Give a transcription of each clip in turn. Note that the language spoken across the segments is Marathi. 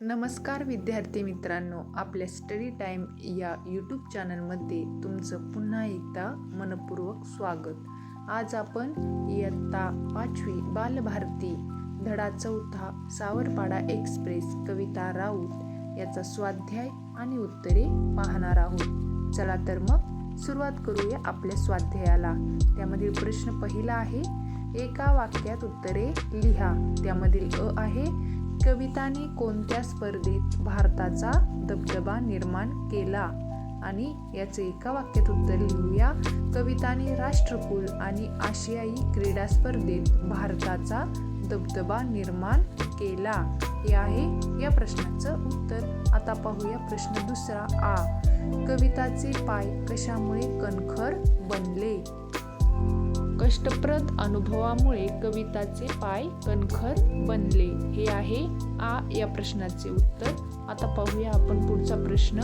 नमस्कार विद्यार्थी मित्रांनो आपल्या स्टडी टाईम या यूट्यूब चॅनलमध्ये तुमचं पुन्हा एकदा मनपूर्वक स्वागत. आज आपण इयत्ता पाचवी बालभारती धडा चौथा सावरपाडा एक्सप्रेस कविता राऊत याचा स्वाध्याय आणि उत्तरे पाहणार आहोत. चला तर मग सुरुवात करूया आपल्या स्वाध्यायाला. त्यामधील प्रश्न पहिला आहे एका वाक्यात उत्तरे लिहा. त्यामधील अ आहे कविताने कोणत्या स्पर्धेत भारताचा दबदबा निर्माण केला? आणि याचे एका वाक्यात उत्तर लिहूया. कविताने राष्ट्रकुल आणि आशियाई क्रीडा स्पर्धेत भारताचा दबदबा निर्माण केला. हे आहे या प्रश्नाचं उत्तर. आता पाहूया प्रश्न दुसरा आ. कविताचे पाय कशामुळे कणखर बनले? कष्टप्रद अनुभवामुळे कविताचे पाय कणखर बनले. हे आहे आ या प्रश्नाचे उत्तर. आता पाहूया आपण पुढचा प्रश्न.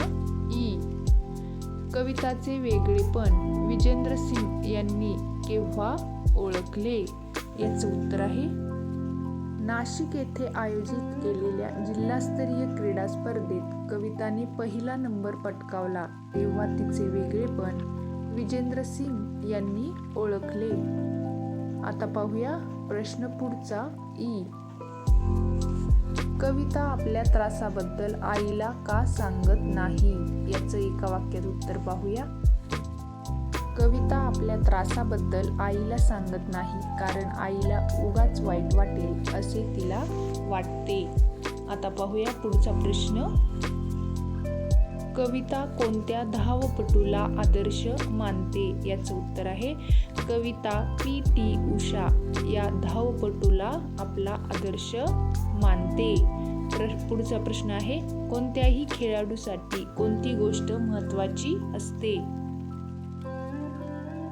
ई. कविताचे वेगळेपण विजेंद्र सिंग यांनी केव्हा ओळखले? याचं उत्तर आहे. नाशिक येथे आयोजित केलेल्या जिल्हास्तरीय क्रीडा स्पर्धेत कविताने पहिला नंबर पटकावला. तेव्हा तिचे वेगळेपण विजेंद्र सिंग यांनी ओळखले. आता पाहूया प्रश्न पुढचा ई. कविता आपल्या त्रासाबद्दल आईला का सांगत नाही? याचं एका वाक्यात उत्तर पाहूया. कविता आपल्या त्रासाबद्दल आईला सांगत नाही कारण आईला उगाच वाईट वाटेल असे तिला वाटते. आता पाहूया पुढचा प्रश्न. कविता कोणत्या धावपटूला आदर्श मानते? याचं उत्तर आहे कविता पी टी उषा या धावपटूला आपला आदर्श मानते. प्र पुढचा प्रश्न आहे कोणत्याही खेळाडूसाठी कोणती गोष्ट महत्त्वाची असते?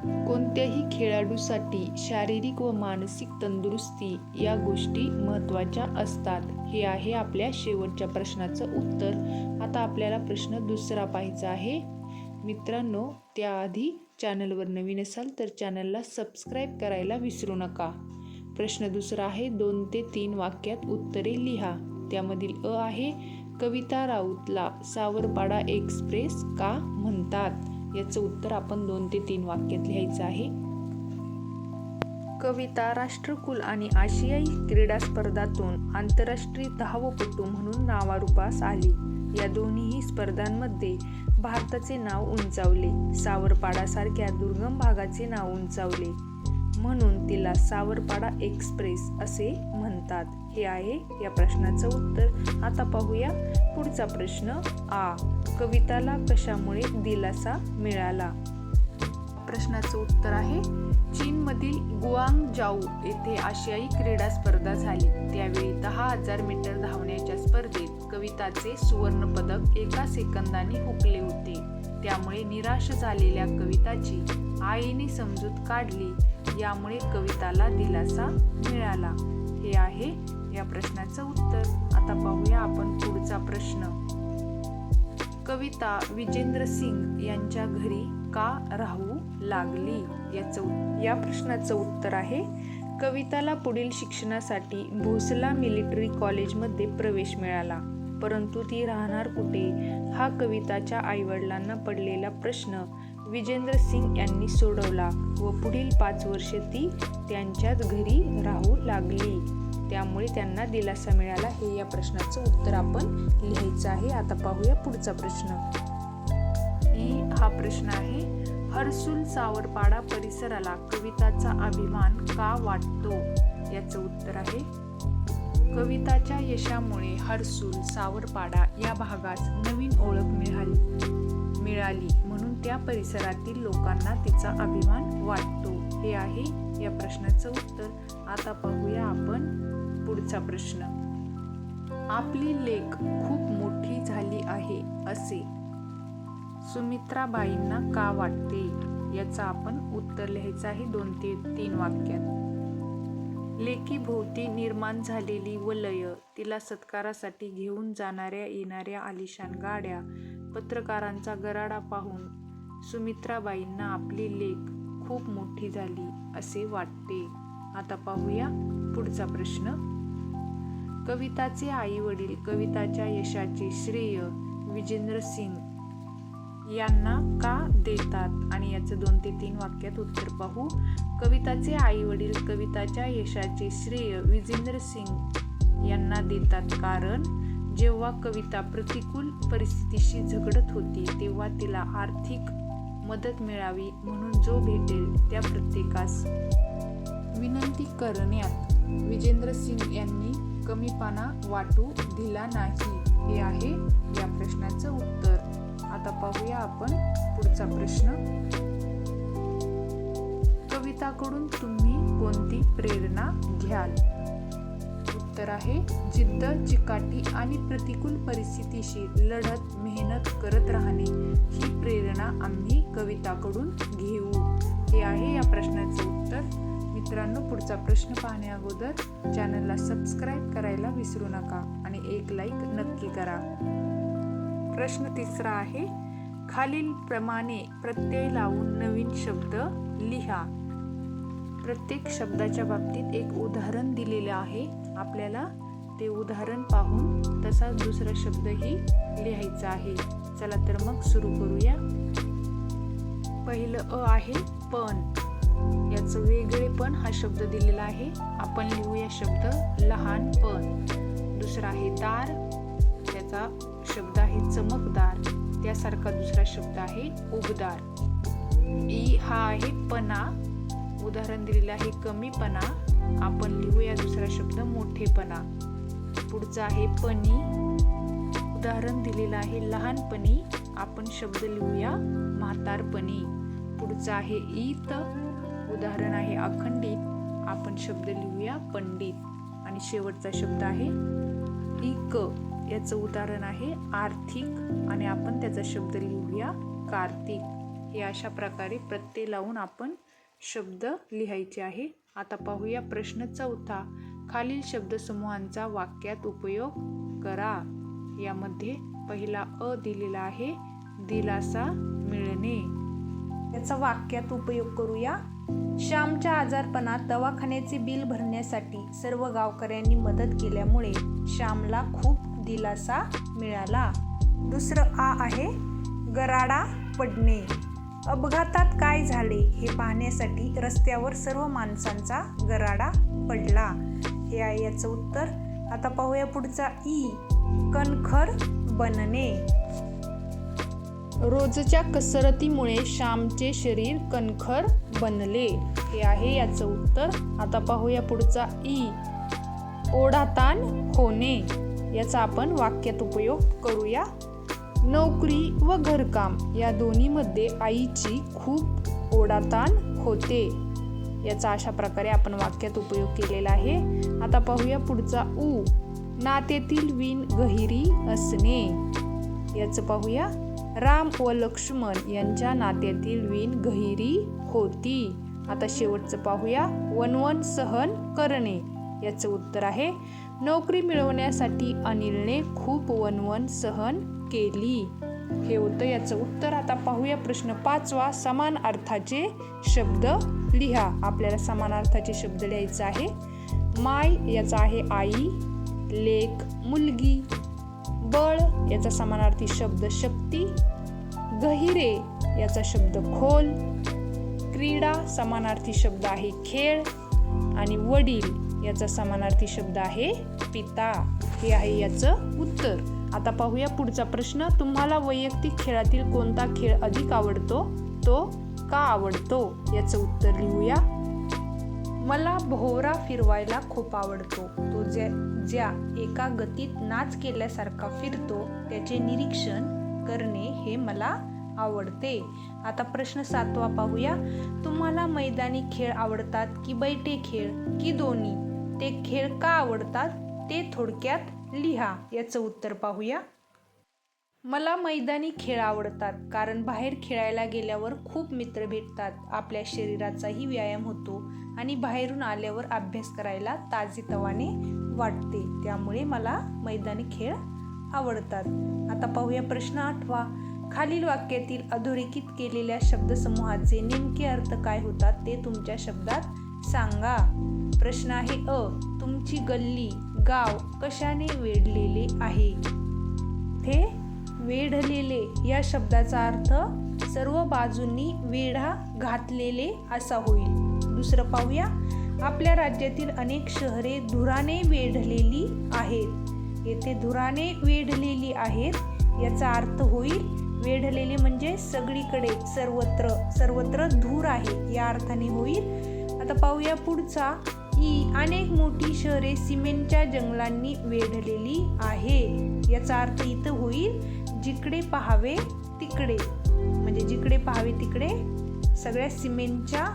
कोणत्याही खेळाडूसाठी शारीरिक व मानसिक तंदुरुस्ती या गोष्टी महत्त्वाच्या असतात. हे आहे आपल्या शेवटच्या प्रश्नाचं उत्तर. आता आपल्याला प्रश्न दुसरा पाहायचा आहे. मित्रांनो त्याआधी चॅनलवर नवीन असाल तर चॅनलला सबस्क्राईब करायला विसरू नका. प्रश्न दुसरा आहे दोन ते तीन वाक्यात उत्तरे लिहा. त्यामधील अ आहे कविता राऊतला सावरपाडा एक्सप्रेस का म्हणतात? याचं उत्तर आपण दोन ते तीन वाक्यात लिहायचं आहे. कविता राष्ट्रकुल आणि आशियाई क्रीडा स्पर्धातून आंतरराष्ट्रीय धावपटू म्हणून नावारूपास आली. या दोन्हीही स्पर्धांमध्ये भारताचे नाव उंचावले. सावरपाडासारख्या दुर्गम भागाचे नाव उंचावले. म्हणून तिला सावरपाडा एक्सप्रेस असे म्हणतात. हे आहे या प्रश्नाचं उत्तर. आता पाहूया पुढचा प्रश्न आ. कविताला कशामुळे दिलासा मिळाला? प्रश्नाचं उत्तर आहे चीनमधील गुआंग जाऊ येथे आशियाई क्रीडा स्पर्धा झाली. त्यावेळी दहा हजार मीटर धावण्याच्या स्पर्धेत कविताचे सुवर्ण पदक एका सेकंदाने हुकले होते. त्यामुळे निराश झालेल्या कविताची आईने समजूत काढली. यामुळे कविताला दिलासा मिळाला. हे आहे या प्रश्नाचं उत्तर. आता पाहूया आपण पुढचा प्रश्न. कविता विजेंद्र सिंग यांच्या घरी का राहू लागली? याचं या प्रश्नाचं उत्तर आहे. कविताला पुढील शिक्षणासाठी भोसला मिलिटरी कॉलेजमध्ये प्रवेश मिळाला. परंतु ती राहणार कुठे? हा कविताच्या आईवडिलांना पडलेला प्रश्न विजेंद्र सिंग यांनी सोडवला व पुढील पाच वर्षे ती त्यांच्याच घरी राहू लागली. त्यामुळे त्यांना दिलासा मिळाला हे या प्रश्नाचं उत्तर आपण लिहायचं आहे. आता पाहूया पुढचा प्रश्न. ई हा प्रश्न आहे. हर्सुल सावरपाडा परिसराला कविताचा अभिमान का वाटतो? याचं उत्तर आहे कविताच्या यशामुळे हर्सूल सावरपाडा या भागास नवीन ओळख मिळाली. मिळाली म्हणून त्या परिसरातील लोकांना तिचा अभिमान वाटतो. हे आहे या प्रश्नाचं उत्तर. आता पाहूया आपण पुढचा प्रश्न. आपली लेख खूप मोठी झाली आहे असे. सुमित्राबाईंना का वाटते? याचं आपण उत्तर लिहायचं आहे दोन ते तीन वाक्यात. लेकीभोवती निर्माण झालेली वलय तिला सत्कारासाठी घेऊन जाणाऱ्या येणाऱ्या आलिशान गाड्या पत्रकारांचा गराडा पाहून सुमित्राबाईंना आपली लेख खूप मोठी झाली असे वाटते. आता पाहूया पुढचा प्रश्न. कविताचे आई वडील कविताच्या यशाचे श्रेय विजेंद्र सिंग यांना का देतात? आणि याचं दोन ते तीन वाक्यात उत्तर पाहू. कविताचे आई वडील कविताच्या यशाचे श्रेय विजेंद्र सिंग यांना देतात कारण जेव्हा कविता प्रतिकूल परिस्थितीशी झगडत होती तेव्हा तिला आर्थिक मदत मिळावी म्हणून जो भेटेल त्या प्रत्येकास विनंती करण्यात विजेंद्र सिंग यांनी कमीपणा वाटू दिला नाही. हे आहे या प्रश्नाचं उत्तर. आता पाहूया आपण पुढचा प्रश्न. कविताकडून तुम्ही कोणती प्रेरणा घ्याल? उत्तर आहे जिद्द चिकाटी आणि प्रतिकूल परिस्थितीशी लढत मेहनत करत राहणे. ही प्रेरणा आम्ही कविताकडून घेऊ. हे आहे या प्रश्नाचे उत्तर. मित्रांनो पुढचा प्रश्न पाहण्या अगोदर चॅनलला सबस्क्राईब करायला विसरू नका आणि एक लाईक नक्की करा. प्रश्न तिसरा आहे खालील प्रमाणे प्रत्यय लावून नवीन शब्द लिहा. प्रत्येक शब्दाच्या बाबतीत एक उदाहरण दिलेलं आहे. आपल्याला ते उदाहरण पाहून तसा दुसरा शब्दही लिहायचा आहे. चला तर मग सुरू करूया. पहिलं अ आहे पण. याचं वेगळेपण हा शब्द दिलेला आहे. आपण लिहूया शब्द लहानपण दुसरा आहे दार. त्याचा शब्द आहे चमकदार. त्यासारखा दुसरा शब्द आहे उबदार. ई हा आहे पणा. उदाहरण दिलेलं आहे कमीपणा. आपण लिहूया दुसरा शब्द मोठेपणा. पुढचा आहे पणी उदाहरण दिलेलं आहे लहानपणी. आपण शब्द लिहूया म्हातारपणी. पुढचा आहे ईत. उदाहरण आहे अखंडित. आपण शब्द लिहूया पंडित. आणि शेवटचा शब्द आहे इक याचं उदाहरण आहे आर्थिक आणि आपण त्याचा शब्द लिहूया कार्तिक. हे अशा प्रकारे प्रत्यय लावून आपण शब्द लिहायचे आहे. आता पाहूया प्रश्न चौथा. खालील शब्दसमूहांचा वाक्यात उपयोग करा. यामध्ये पहिला अ दिलेला आहे दिलासा मिळणे. याचा वाक्यात उपयोग करूया. श्यामच्या आजारपणात दवाखान्याचे बिल भरण्यासाठी सर्व गावकऱ्यांनी मदत केल्यामुळे श्यामला खूप दिलासा मिळाला. दुसरं आ आहे गराडा पडणे. अपघातात काय झाले हे पाहण्यासाठी रस्त्यावर सर्व माणसांचा गराडा पडला. हे आहे याचं उत्तर आता पाहूया पुढचा ई कणखर बनणे. रोजच्या कसरतीमुळे श्यामचे शरीर कणखर बनले. हे आहे याचं उत्तर. आता पाहूया पुढचा ई. ओढाताण होणे. याचा आपण वाक्यात उपयोग करूया. नोकरी व घरकाम या दोन्हीमध्ये आईची खूप ओढाताण होते. याचा अशा प्रकारे आपण वाक्यात उपयोग केलेला आहे. आता पाहूया पुढचा ऊ नात्यातील विण गहिरी असणे. याचं पाहूया. राम व लक्ष्मण यांच्या नात्यातील वीण गहिरी होती. आता शेवटचं पाहूया. वनवन सहन करणे. याचं उत्तर आहे नोकरी मिळवण्यासाठी अनिलने खूप वनवन सहन केली. हे होतं याचं उत्तर. आता पाहूया प्रश्न पाचवा. समान अर्थाचे शब्द लिहा. आपल्याला समान अर्थाचे शब्द लिहायचे आहे. माय याचा आहे आई लेख मुलगी. बळ याचा समानार्थी शब्द शक्ती गहिरे याचा शब्द खोल क्रीडा समानार्थी शब्द आहे खेळ आणि वडील याचा समानार्थी शब्द आहे पिता. हे आहे याचं उत्तर. आता पाहूया पुढचा प्रश्न. तुम्हाला वैयक्तिक खेळातील कोणता खेळ अधिक आवडतो? तो का आवडतो? याचं उत्तर लिहूया. मला भोवरा फिरवायला खूप आवडतो. तो ज्या ज्या एका गतीत नाच केल्यासारखा फिरतो त्याचे निरीक्षण करणे हे मला आवडते. आता प्रश्न सातवा पाहूया. तुम्हाला मैदानी खेळ आवडतात की बैठे खेळ? की दोन्ही? ते खेळ का आवडतात? ते थोडक्यात लिहा. याचं उत्तर पाहूया. मला मैदानी खेळ आवडतात कारण बाहेर खेळायला गेल्यावर खूप मित्र भेटतात. आपल्या शरीराचाही व्यायाम होतो. आणि बाहेरून आल्यावर अभ्यास करायला ताजेतवाने वाटते. त्यामुळे मला मैदानी खेळ आवडतात. आता पाहूया प्रश्न आठवा. खालील वाक्यातील अधोरेखित केलेल्या शब्दसमूहाचे नेमके अर्थ काय होतात ते तुमच्या शब्दात सांगा. प्रश्न आहे अ. तुमची गल्ली गाव कशाने वेढलेले आहे? ते वेढलेले. या शब्दाचा अर्थ सर्व बाजूंनी वेढा घातलेले असा होईल. दुसरं पाहूया. आपल्या राज्यातील अनेक शहरे धुराने वेढलेली आहेत. येथे धुराने वेढलेली आहेत याचा अर्थ होईल वेढलेले म्हणजे सगळीकडे सर्वत्र सर्वत्र धूर आहे या अर्थाने होईल. आता पाहूया पुढचा. ही अनेक मोठी शहरे सिमेंटच्या जंगलांनी वेढलेली आहे याचा अर्थ इथं होईल जिकडे पाहावे तिकडे. म्हणजे जिकडे पाहावे तिकडे सगळ्या सिमेंटच्या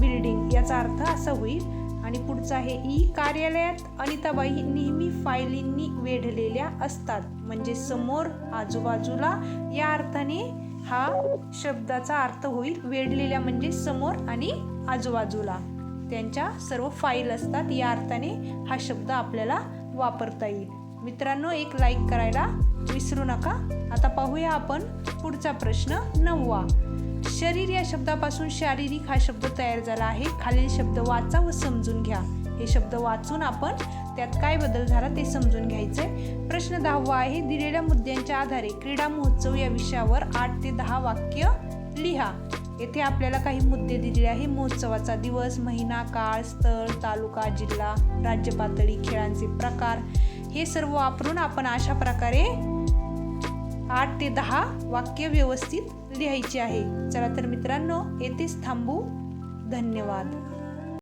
बिल्डिंग याचा अर्थ असा होईल. आणि पुढचं आहे ई कार्यालयात अनिताबाई नेहमी फायलींनी वेढलेल्या असतात. म्हणजे समोर आजूबाजूला या अर्थाने हा शब्दाचा अर्थ होईल वेढलेल्या म्हणजे समोर आणि आजूबाजूला. त्यांच्या सर्व फाईल असतात या अर्थाने हा शब्द आपल्याला वापरता येईल. मित्रांनो एक लाईक करायला विसरू नका. आता पाहूया आपण पुढचा प्रश्न नववा. शरीर या शब्दापासून शारीरिक हा शब्द तयार झाला आहे. खालील शब्द वाचा व समजून घ्या. हे शब्द वाचून आपण त्यात काय बदल झाला ते समजून घ्यायचंय. प्रश्न दहावा आहे दिलेल्या मुद्द्यांच्या आधारे क्रीडा महोत्सव या विषयावर आठ ते दहा वाक्य लिहा. येथे आपल्याला काही मुद्दे दिलेले आहे. महोत्सवाचा दिवस महिना काळ स्थळ तालुका जिल्हा राज्य पातळी खेळांचे प्रकार. हे सर्व वापरून आपण अशा प्रकारे आठ ते दहा वाक्य व्यवस्थित लिहायची आहे. चला तर मित्रांनो येथेच थांबू. धन्यवाद.